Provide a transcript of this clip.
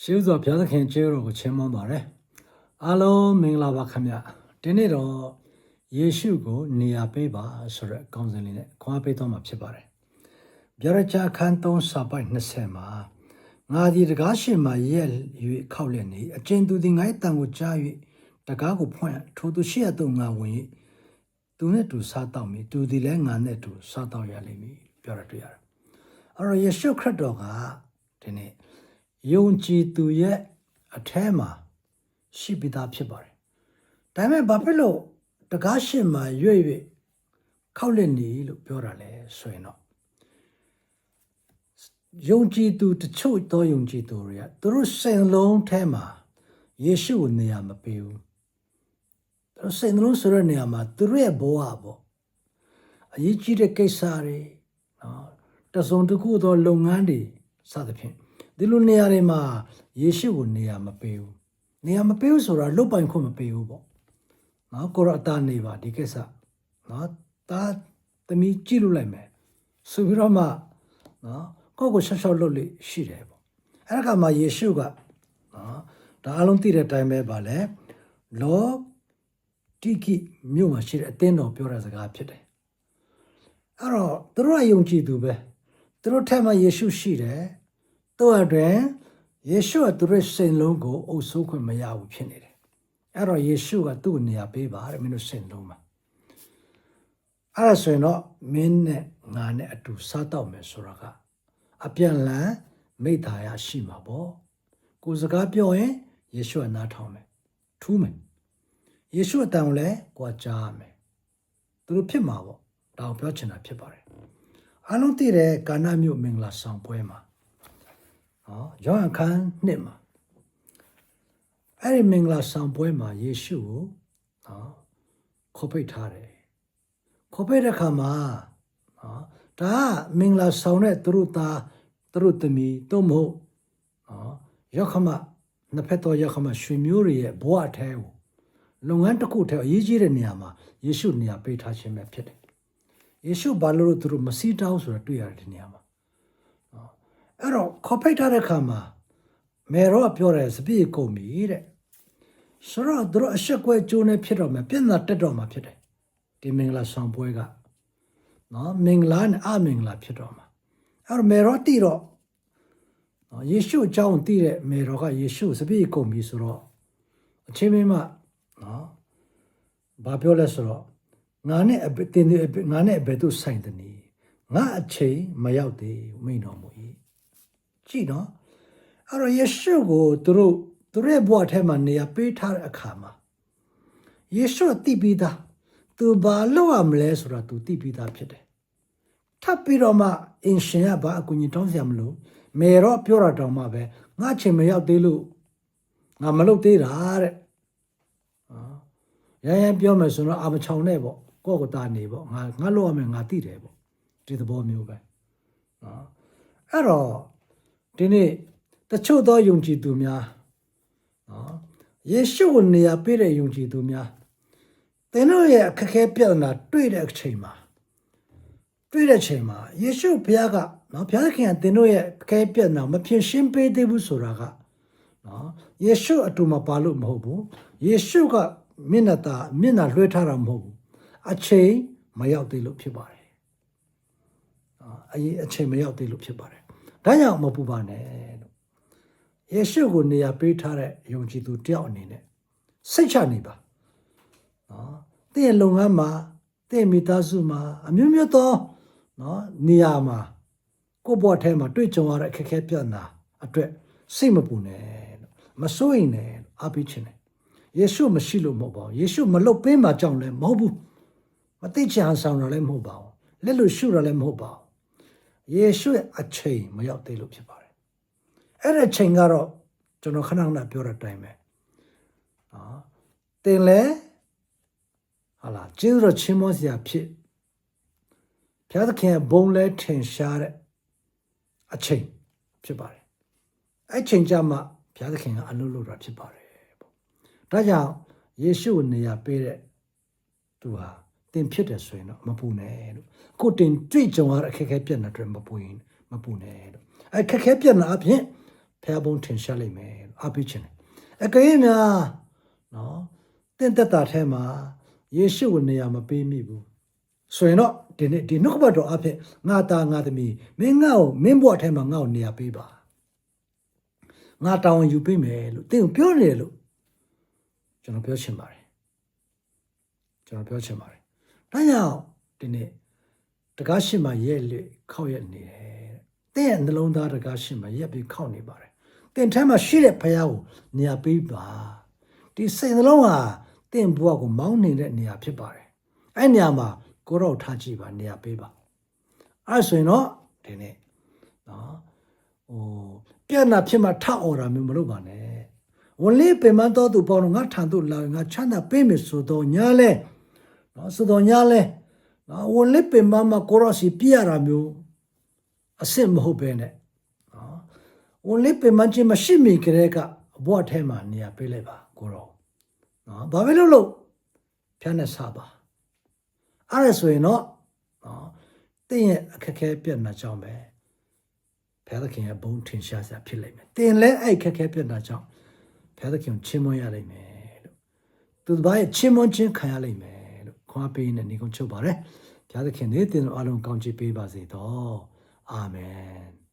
ရှေးဥစွာဘုရားသခင်ကျေးဇူးတော်ကိုချီးမွမ်းပါတယ်အားလုံးမင်္ဂလာပါခင်ဗျဒီနေ့တော့ယေရှုကိုနေရာပေးပါဆိုတဲ့ကောင်းစဉ်လေးနဲ့ခွာပေးသွားမှာဖြစ်ပါတယ်ဗျာဒချာခန်း3စာပိုက်20မှာငါဒီတကားရှင်မှာရက်၍ခောက်လက်နေအကျဉ်သူဒီငါ့တန်ကိုကြား၍တကားကိုဖွင့်ထိုသူရှိရတော့ငါဝင်၍သူနဲ့တူစားတော့မည်သူဒီလည်းငါနဲ့တူစားတော့ရလိမ့်မည်ပြောရတွေ့ရတယ်အဲ့တော့ယေရှုခရစ်တော်ကဒီနေ့ ယုံကြည်သူရဲ့အแทမှာရှိပြီးသားဖြစ်ပါတယ်။ဒါပေမဲ့ဘာဖြစ်လို့တကားရှင်မှာရွေ့ရွေ့ခောက်လက်နေလို့ပြောတာလဲဆိုရင်တော့ယုံကြည်သူတချို့သောယုံကြည်သူတွေကသူတို့စိတ်နှလုံးထဲမှာယေရှုကိုနေရာမပေးဘူး။သူတို့စိတ်နှလုံးဆိုတဲ့နေရာမှာသူတို့ရဲ့ဘဝပေါ့အရေးကြီးတဲ့ကိစ္စတွေနော်တစုံတစ်ခုသောလုပ်ငန်းတွေစသဖြင့် ဒီလိုနေရာတွေမှာယေရှုကိုနေရာမပေးဘူးနေရာမပေးဘူးဆိုတာလုတ်ပိုင်ခွင့်မပေးဘူးပေါ့နော်ကိုရအတာနေပါဒီကိစ္စနော်ဒါသမီးကြည့်လို့လိုက်မယ်ဆိုပြီးတော့မှနော်ကိုယ့်ကိုရှော့ရှော့လွတ်လို့ရှိတယ်ပေါ့အဲ့ဒါကမှယေရှုကနော်ဒါအလုံးသိတဲ့အတိုင်းပဲပါလေလောတိကိမြို့မှာရှိတဲ့အသင်းတော်ပြောတဲ့စကားဖြစ်တယ်အဲ့တော့သူတို့ကယုံကြည်သူပဲသူတို့ထက်မှယေရှုရှိတယ် တို့အတွင်ယေရှုကသူတို့စိတ်လုံးကိုအုပ်ဆိုးခွင့်မရဘူးဖြစ်နေတယ်အဲ့တော့ယေရှုကသူ့ကိုနေရာပေးပါတဲ့မင်းတို့စိတ်လုံးမှာအဲ့ဒါဆိုရင်တော့မင်းနဲ့ငါနဲ့အတူစားတော့မယ်ဆိုတာကအပြန်လန်မိသားရရှိမှာပေါ့ကိုယ်စကားပြောရင်ယေရှုကနားထောင်မယ်ထူးမယ်ယေရှုအတန်ကိုလည်းကိုယ်ကြားရမယ်သူတို့ဖြစ်မှာပေါ့ဒါကိုပြောချင်တာဖြစ်ပါတယ်အားလုံးသိတဲ့ကာနာမြို့မင်္ဂလာဆောင်ပွဲမှာ နော်ယောဟန်ခန်းနှစ်မှာအဲ့ဒီမင်္ဂလာဆောင်ပွဲမှာယေရှုကိုနော်ခေါ်ပိတ်ထားတယ်ခေါ်ပိတ်တဲ့ခါမှာနော်ဒါကမင်္ဂလာဆောင်တဲ့သူတို့သားသူတို့သမီးတို့မဟုတ်နော်ယောခမနှစ်ဖက်တော်ယောခမရွှေမျိုးတွေရဲ့ဘဝအထဲကိုလုပ်ငန်းတစ်ခုထဲအရေးကြီးတဲ့နေရာမှာယေရှုနေရာပေးထားခြင်းပဲဖြစ်တယ်ယေရှုဘာလို့လဲသူတို့မစီတောင်းဆိုတာတွေ့ရတယ်ဒီနေရာမှာ အဲ့တော့ခေါ်ဖိတ်ထားတဲ့ခါမှာမေရောကပြောတယ်စပြည့်ကုန်ပြီတဲ့ဆိုတော့သူတို့အဆက်ကွဲကျိုးနေဖြစ်တော့မယ်ပြဿနာတက်တော့မှာဖြစ်တယ်ဒီမင်္ဂလာဆောင်ပွဲကနော်မင်္ဂလာနဲ့အမင်္ဂလာဖြစ်တော့မှာအဲ့တော့မေရောတည်တော့နော်ယေရှုအကြောင်းတည်တဲ့မေရောကယေရှုစပြည့်ကုန်ပြီဆိုတော့အချင်းမင်းမနော်ဘာပြောလဲဆိုတော့ငါနဲ့အဘတင်တဲ့ငါနဲ့ဘယ်သူဆိုင်တယ်နီငါအချိန်မရောက်သေးဘူးမိန်တော်မူ၏ ကြည့်နော်အဲ့တော့ယေရှုကိုသူတို့သူတို့ရဲ့ဘဝထဲမှာနေရာပေးထားတဲ့အခါမှာယေရှုကတည်ပြီးသားသူဘာလုပ်ရမလဲဆိုတာသူတည်ပြီးသားဖြစ်တယ်ထပ်ပြီးတော့မှအင်ရှင်ကဘာအကူအညီတောင်းစရာမလိုမေတော့ပြောတာတောင်မှပဲငါချိန်မရောက်သေးလို့ငါမလုပ်သေးတာတဲ့ဟာရရပြောမယ်ဆိုတော့အာမချောင်နဲ့ပေါ့ကိုယ့်ကိုယ်တာနေပေါ့ငါငါလုပ်ရမယ်ငါသိတယ်ပေါ့ဒီသဘောမျိုးပဲနော်အဲ့တော့ ဒီနေ့တချို့သောယုံကြည်သူများနော်ယေရှုကိုနေရာပေးတဲ့ယုံကြည်သူများသင်တို့ရဲ့အခက်အခဲပြဿနာတွေ့တဲ့အချိန်မှာတွေ့တဲ့ချိန်မှာယေရှုဘုရားကနော်ဘုရားခင်ကသင်တို့ရဲ့အခက်အခဲပြဿနာမဖြေရှင်းပေးသေးဘူးဆိုတာကနော်ယေရှုအတူမပါလို့မဟုတ်ဘူးယေရှုကမျက်နှာသာမျက်နှာလွှဲထားတာမဟုတ်ဘူးအချိန်မရောက်သေးလို့ဖြစ်ပါတယ်နော်အရင်အချိန်မရောက်သေးလို့ဖြစ်ပါတယ် ဒါကြောင့်မပူပါနဲ့လို့ယေရှုကိုနေရာပေးထားတဲ့ယုံကြည်သူတယောက်အနေနဲ့စိတ်ချနေပါနော်တင့်ရဲ့လုပ်ငန်းမှာတင့်မိသားစုမှာအမျိုးမျိုးသောနော်နေရာမှာကိုယ့်ဘဝထဲမှာတွေ့ကြုံရတဲ့အခက်အခဲပြဿနာအတွက်စိတ်မပူနဲ့လို့မစိုးရင်နဲ့အားပေးခြင်းနဲ့ယေရှုမရှိလို့မဟုတ်ပါဘူးယေရှုမလုတ်ပေးမှကြောင့်လည်းမဟုတ်ဘူးမသိချင်ဆောင်တာလည်းမဟုတ်ပါဘူးလက်လို့ရှုတာလည်းမဟုတ်ပါဘူး ယေရှုရဲ့အချိန်မရောက်သေးလို့ဖြစ်ပါတယ်အဲ့ဒီအချိန်ကတော့ကျွန်တော်ခဏခဏပြောတဲ့အတိုင်းပဲနော်တင်လဲဟာလာကျေးဇူးတော်ချင်းမောစရာဖြစ်ဘုရားသခင်ရဲ့ဘုံလဲထင်ရှားတဲ့အချိန်ဖြစ်ပါတယ်အဲ့ချိန်ကြမှာဘုရားသခင်ကအလုပ်လုပ်တာဖြစ်ပါတယ်ပေါ့ဒါကြောင့်ယေရှုကိုနေရာပေးတဲ့သူဟာ တင်ဖြစ်တယ်ဆိုရင်တော့မပူနဲ့လို့အခုတင်တွေ့ကြုံရတဲ့အခက်အခဲပြဿနာတွေမပူရင်မပူနဲ့လို့အဲ့အခက်အခဲပြဿနာအပြင်ဘဖះဘုံထင်ရှားလိမ့်မယ်လို့အားပေးခြင်းတယ်အကရင်များနော်တင့်တက်တာထဲမှာယေရှုကိုနေရာမပေးမိဘူးဆိုရင်တော့ဒီနေ့ဒီနှုတ်ကပတ်တော်အဖြစ်ငါသားငါသမီးမင်းငါ့ကိုမင်းဘဝထဲမှာငါ့ကိုနေရာပေးပါငါတောင်းယူပေးမယ်လို့တင်းကိုပြောနေတယ်လို့ကျွန်တော်ပြောချင်ပါတယ်ကျွန်တော်ပြောချင်ပါတယ် ဒါကြောင့်ဒီနေ့တကားရှိမှရဲ့လေခောက်ရက်နေတယ်တဲ့ရဲ့နှလုံးသားတကားရှိမှရက်ပြီးခောက်နေပါတယ်တင်ထဲမှာရှိတဲ့ဖရားကိုနေရာပေးပါဒီစိတ်နှလုံးဟာတင့်ဘဝကိုမောင်းနေတဲ့နေရာဖြစ်ပါတယ်အဲ့နေရာမှာကိုရောထားကြည့်ပါနေရာပေးပါအဲ့ဆိုရင်တော့ဒီနေ့နော်ဟိုပြက်နာဖြစ်မှထအော်တာမျိုးမလုပ်ပါနဲ့ဝန်လေးပင်မတော်သူပေါင်းတော့ငါထံသို့လာရင်ငါချမ်းသာပေးမယ်ဆိုတော့ညာလဲ နော်ဆိုတော့ညာလဲနော်ဝန်လေးပင်မမှာကိုရောစီပြရတာမျိုးအစ်စ်မဟုတ်ပဲနဲ့နော်ဝန်လေးပင်မချင်းမရှိမိကြတဲ့ကအဘွားထဲမှာနေရာပေးလိုက်ပါကိုရောနော်ဘာပဲလို့လို့ဖြန်းနဲ့စားပါအဲ့ဒါဆိုရင်တော့နော်တင်းရဲ့အခက်အခဲပြတ်နာကြောင်းပဲဖဲသခင်ရဲ့ဘုံထင်ရှားစရာဖြစ်လိမ့်မယ်တင်လဲအဲ့အခက်အခဲပြတ်နာကြောင်းဖဲသခင်ကိုချင်းမွန်းရလိမ့်မယ်လို့သူတစ်ပါးရဲ့ချင်းမွန်းချင်းခံရလိမ့်မယ်လို့ ခွာပေးနေနေကုန်ချုပ်ပါတယ်ဖဲသခင်နေတင်တို့အားလုံးကောင်းချီးပေးပါစေတော့အာမင်